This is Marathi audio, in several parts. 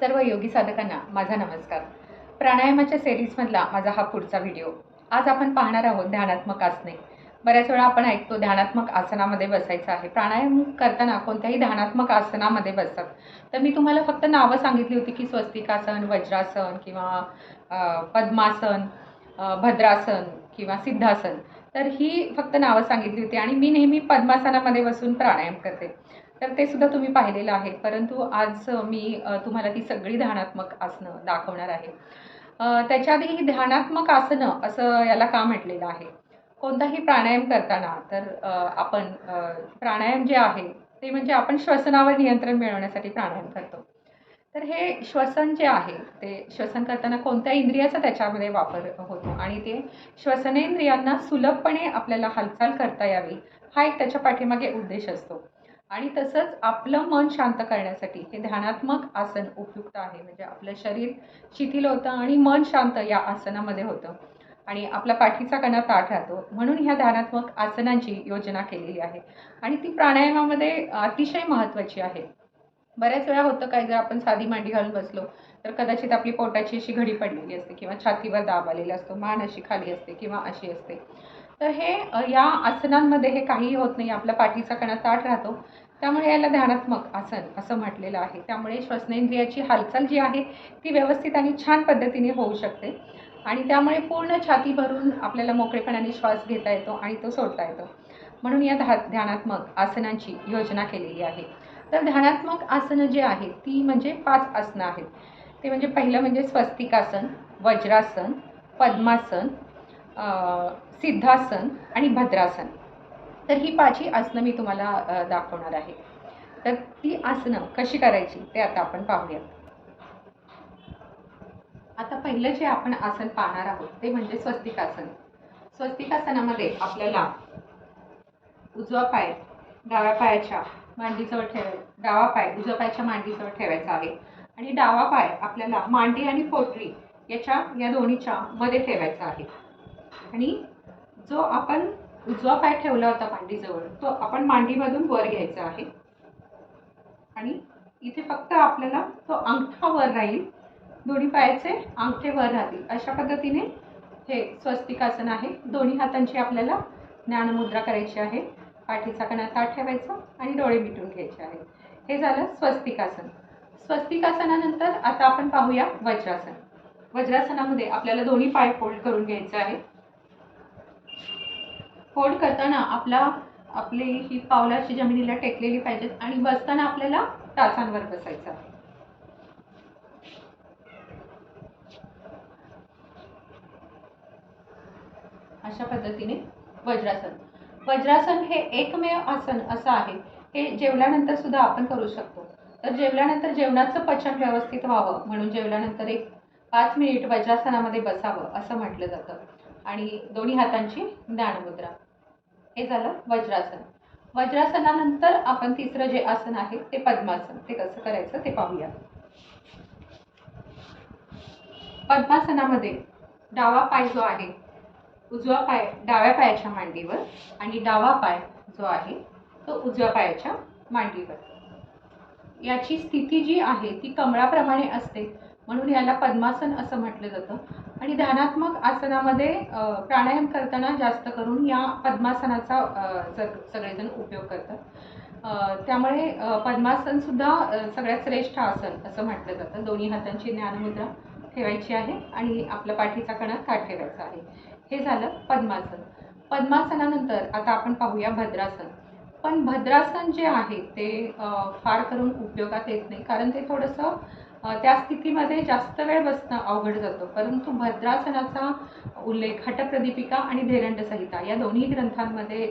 सर्व योगी साधकांना माझा नमस्कार. प्राणायामाच्या सेरीजमधला माझा हा पुढचा व्हिडिओ आज आपण पाहणार आहोत ध्यानात्मक आसने. बऱ्याच वेळा आपण ऐकतो ध्यानात्मक आसनामध्ये बसायचं आहे. प्राणायाम करताना कोणत्याही ध्यानात्मक आसनामध्ये बसतात तर मी तुम्हाला फक्त नावं सांगितली होती की स्वस्तिकासन वज्रासन किंवा पद्मासन भद्रासन किंवा सिद्धासन. तर ही फक्त नावं सांगितली होती आणि मी नेहमी पद्मासनामध्ये बसून प्राणायाम करते. तर ते सुद्धा तुम्ही पाहिलेलं आहे. परंतु आज मी तुम्हाला ती सगळी ध्यानात्मक आसनं दाखवणार आहे. त्याच्या आधी ही ध्यानात्मक आसनं असं याला का म्हटलेलं आहे? कोणताही प्राणायाम करताना तर आपण प्राणायाम जे आहे ते म्हणजे आपण श्वसनावर नियंत्रण मिळवण्यासाठी प्राणायाम करतो. तर हे श्वसन जे आहे ते श्वसन करताना कोणत्या इंद्रियाचा त्याच्यामध्ये वापर होतो? आणि ते श्वसनेंद्रियांना सुलभपणे आपल्याला हालचाल करता यावी हा एक त्याच्या पाठीमागे उद्देश असतो. आणि तसंच आपलं मन शांत करण्यासाठी हे ध्यानात्मक आसन उपयुक्त आहे. म्हणजे आपलं शरीर शिथिल होतं आणि मन शांत या आसनामध्ये होतं. आणि आपला पाठीचा कणा ताठ राहतो. म्हणून ह्या ध्यानात्मक आसनांची योजना केलेली आहे. आणि ती प्राणायामामध्ये अतिशय महत्त्वाची आहे. बऱ्याच वेळा होतं काय जर आपण साधी मांडी घालून बसलो तर कदाचित आपली पोटाची अशी घडी पडलेली असते किंवा छातीवर दाब आलेला असतो मान अशी खाली असते किंवा अशी असते. तर हे या आसनांमध्ये हे काहीही होत नाही. आपला पाठीचा कणा ताठ राहतो. त्यामुळे याला ध्यानात्मक आसन असं म्हटलेलं आहे. त्यामुळे श्वसनेंद्रियाची हालचाल जी आहे ती व्यवस्थित आणि छान पद्धतीने होऊ शकते. आणि त्यामुळे पूर्ण छाती भरून आपल्याला मोकळेपणाने श्वास घेता येतो आणि तो सोडता येतो. म्हणून या धा ध्यानात्मक आसनांची योजना केलेली आहे. तर ध्यानात्मक आसनं जे आहेत ती म्हणजे पाच आसनं आहेत. ते म्हणजे पहिलं म्हणजे स्वस्तिकासन वज्रासन पद्मासन सिद्धासन आणि भद्रासन. तर ही पाची आसनं मी तुम्हाला दाखवणार आहे. तर ती आसनं कशी करायची ते आता आपण पाहूया आता पहिलं जे आपण आसन पाहणार आहोत ते म्हणजे स्वस्तिकासन. स्वस्तिकासनामध्ये आपल्याला उजवा पाय डाव्या पायाच्या मांडीजवळ ठेव डावा पाय उजव्या पायाच्या मांडीजवळ ठेवायचा आहे. आणि डावा पाय आपल्याला मांडी आणि पोटरी याच्या या दोन्हीच्या मध्ये ठेवायचा आहे. आणि जो आपण उजवा पाय ठेवला होता मांडीजवळ तो आपण मांडीमधून वर घ्यायचा आहे. आणि इथे फक्त आपल्याला तो अंगठा वर राहील. दोन्ही पायाचे अंगठे वर राहतील. अशा पद्धतीने हे स्वस्तिकासन आहे. दोन्ही हातांची आपल्याला ज्ञानमुद्रा करायची आहे. पाठीचा कणा ताट ठेवायचा आणि डोळे मिटून घ्यायचे आहेत. हे झालं स्वस्तिकासन. स्वस्तिकासनानंतर आता आपण पाहूया वज्रासन. वज्रासनामध्ये आपल्याला दोन्ही पाय फोल्ड करून घ्यायचे आहे फोड करताना आपला आपली ही पावलाची जमिनीला टेकलेली पाहिजेत आणि बसताना आपल्याला टाचांवर बसायचं अशा पद्धतीने वज्रासन. वज्रासन हे एकमेव आसन असं आहे. हे जेवल्यानंतर सुद्धा आपण करू शकतो. तर जेवल्यानंतर जेवणाचं पचन व्यवस्थित व्हावं म्हणून जेवल्यानंतर एक पाच मिनिट वज्रासनामध्ये बसावं असं म्हटलं जातं. आणि दोन्ही हातांची ज्ञानमुद्रा. हे झालं वज्रासन. वज्रासनानंतर आपण तिसरं जे आसन आहे ते पद्मासन. ते कसं करायचं ते पाहूया. पद्मासनामध्ये डावा पाय जो आहे उजवा पाय डाव्या पायाच्या मांडीवर आणि डावा पाय जो आहे तो उजव्या पायाच्या मांडीवर. याची स्थिती जी आहे ती कमळाप्रमाणे असते. म्हणून याला पद्मासन असं म्हटलं जातं. आणि ध्यानात्मक आसनामध्ये प्राणायाम करताना जास्त करून या पद्मासनाचा सग सगळेजण उपयोग करतात. त्यामुळे पद्मासनसुद्धा पद्मासन सुद्धा सगळ्यात श्रेष्ठ आसन असं म्हटलं जातं. दोन्ही हातांची ज्ञानमुद्रा ठेवायची आहे आणि आपला पाठीचा कणा काठ ठेवायचा आहे. हे झालं पद्मासन. पद्मासनानंतर आता आपण पाहूया भद्रासन. पण भद्रासन जे आहे ते फार करून उपयोगात येत नाही. कारण ते थोडंसं त्या स्थितीमध्ये जास्त वेळ बसणं अवघड जातं. परंतु भद्रासनाचा उल्लेख हटप्रदीपिका आणि धेरंड संहिता या दोन्ही ग्रंथांमध्ये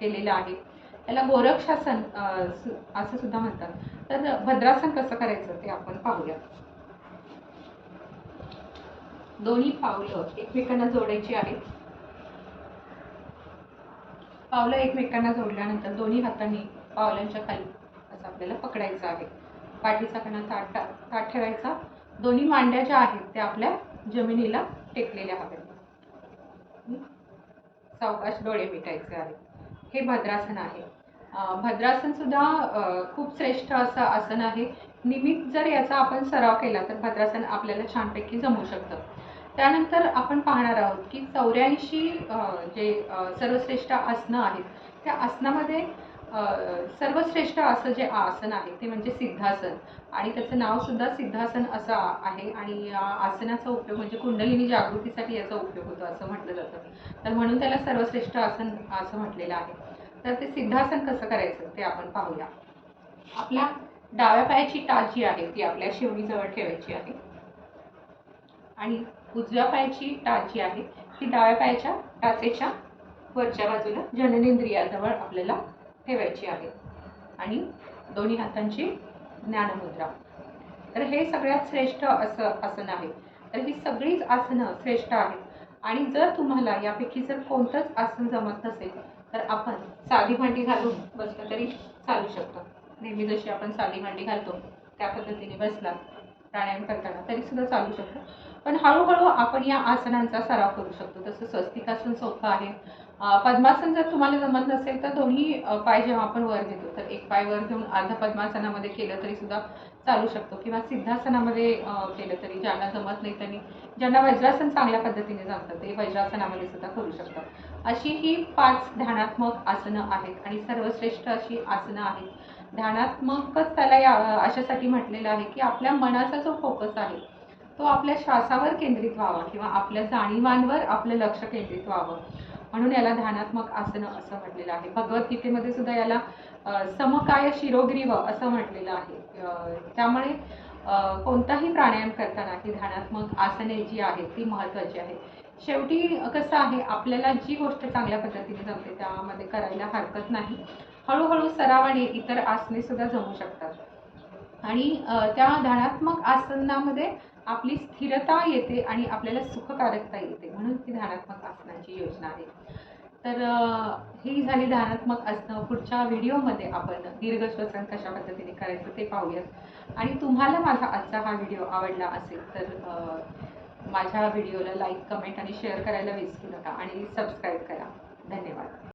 केलेला आहे. त्याला गोरक्षासन असं सुद्धा म्हणतात. तर भद्रासन कसं करायचं ते आपण पाहूया. दोन्ही पावलं एकमेकांना जोडायची आहेत. पावलं एकमेकांना जोडल्यानंतर दोन्ही हातांनी पावलांच्या खाली असं आपल्याला पकडायचं आहे. पाठीचा कणा ताट ताट ठेवायचा. दोन्ही मांड्या ज्या आहेत त्या आपल्या जमिनीला टेकलेल्या हव्यात. सावकाश डोळे मिटायचे आहेत. हे भद्रासन आहे. भद्रासन सुद्धा खूप श्रेष्ठ असं आसन आहे. निमित्त जर याचा आपण सराव केला तर भद्रासन आपल्याला छानपैकी जमू शकतं. त्यानंतर आपण पाहणार आहोत की चौऱ्याऐंशी जे सर्वश्रेष्ठ आसनं आहेत त्या आसनामध्ये सर्वश्रेष्ठ असं जे आसन आहे ते म्हणजे सिद्धासन. आणि त्याचं नावसुद्धा सिद्धासन असं आहे आणि या आसनाचा उपयोग म्हणजे कुंडलिनी जागृतीसाठी याचा उपयोग होतो असं म्हटलं जातं. तर म्हणून त्याला सर्वश्रेष्ठ आसन असं म्हटलेलं आहे. तर ते सिद्धासन कसं करायचं ते आपण पाहूया. आपल्या डाव्या पायाची टाच जी आहे ती आपल्या शिवणीजवळ ठेवायची आहे. आणि उजव्या पायाची टाच जी आहे ती डाव्या पायाच्या टाचेच्या वरच्या बाजूला जननेंद्रियाजवळ आपल्याला ठेवायची आहे. आणि दोन्ही हातांची ज्ञानमुद्रा. तर हे सगळ्यात श्रेष्ठ असं आसन आहे. तर ही सगळीच आसनं श्रेष्ठ आहेत. आणि जर तुम्हाला यापैकी जर कोणतंच आसन जमत नसेल तर आपण साधी भांडी घालून बसलं तरी चालू शकतो. नेहमी जशी आपण साधी भांडी घालतो त्या पद्धतीने बसला प्राणायाम करताना तरीसुद्धा चालू शकतो. पण हळूहळू आपण या आसनांचा सराव करू शकतो. तसं स्वस्तिकासन सोपं आहे पद्मासन जर तुम्हाला जमत नसेल तर दोन्ही पाय जेव्हा आपण वर घेतो तर एक पाय वर घेऊन अर्ध पद्मासनामध्ये केलं तरी सुद्धा चालू शकतो. किंवा सिद्धासनामध्ये केलं तरी ज्यांना जमत नाही त्यांनी ज्यांना वज्रासन चांगल्या पद्धतीने जमतं ते वज्रासनामध्ये सुद्धा करू शकतात. अशी ही पाच ध्यानात्मक आसनं आहेत आणि सर्वश्रेष्ठ अशी आसनं आहेत. ध्यानात्मकच त्याला या अशासाठी म्हटलेलं आहे की आपल्या मनाचा जो फोकस आहे तो आपल्या श्वासावर केंद्रित व्हावा किंवा आपल्या जाणीवांवर आपलं लक्ष केंद्रित व्हावं. म्हणून याला ध्यानात्मक आसनं असं म्हटलेलं आहे. भगवद्गीतेमध्ये सुद्धा याला समकाय शिरोग्रीव असं म्हटलेलं आहे. त्यामुळे कोणताही प्राणायाम करताना ही ध्यानात्मक आसने जी आहेत ती महत्त्वाची आहे शेवटी कसं आहे आपल्याला जी गोष्ट चांगल्या पद्धतीने जमते त्यामध्ये करायला हरकत नाही. हळूहळू सरावाने इतर आसने सुद्धा जमू शकतात. आणि त्या ध्यानात्मक आसनामध्ये आपली स्थिरता येते आणि आपल्याला सुखकारकता येते. म्हणून ती ध्यानात्मक आसनांची योजना आहे. तर ही झाली ध्यानात्मक असणं. पुढच्या व्हिडिओमध्ये आपण दीर्घ श्वसन कशा पद्धतीने करायचं ते पाहूयात. आणि तुम्हाला माझा आजचा हा व्हिडिओ आवडला असेल तर माझ्या व्हिडिओला लाईक कमेंट आणि शेअर करायला विसरू नका आणि सबस्क्राईब करा. धन्यवाद.